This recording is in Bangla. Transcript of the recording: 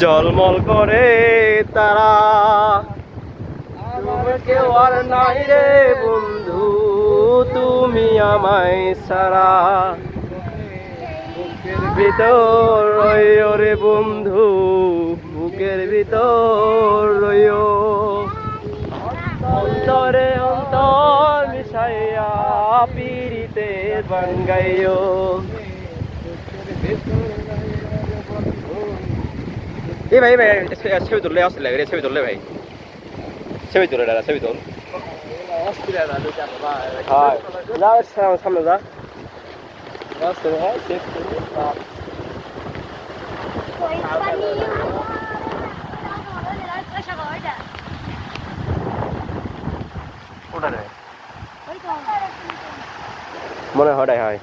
জলমল করে তারা। কেউ আর নাই রে বন্ধু, তুমি আমায় সারা বুকের ভিতর রইও রে বন্ধু, বুকের ভিতর রইও। অন্তরে অন্তর মিশাইয়া পিড়িতে বাঙ্গাইও। এই ভাই ভাই ছবি তুললে আসলে লাগে ছবি তুললে ভাই ছবি তুলে দাদা ছবি তুল অস্থির না দুটা ভাই হ্যাঁ যা সামনে সামনে যা রাস্তা ভাই চেক করে ওটা রে মনে হয় ওটাই হয়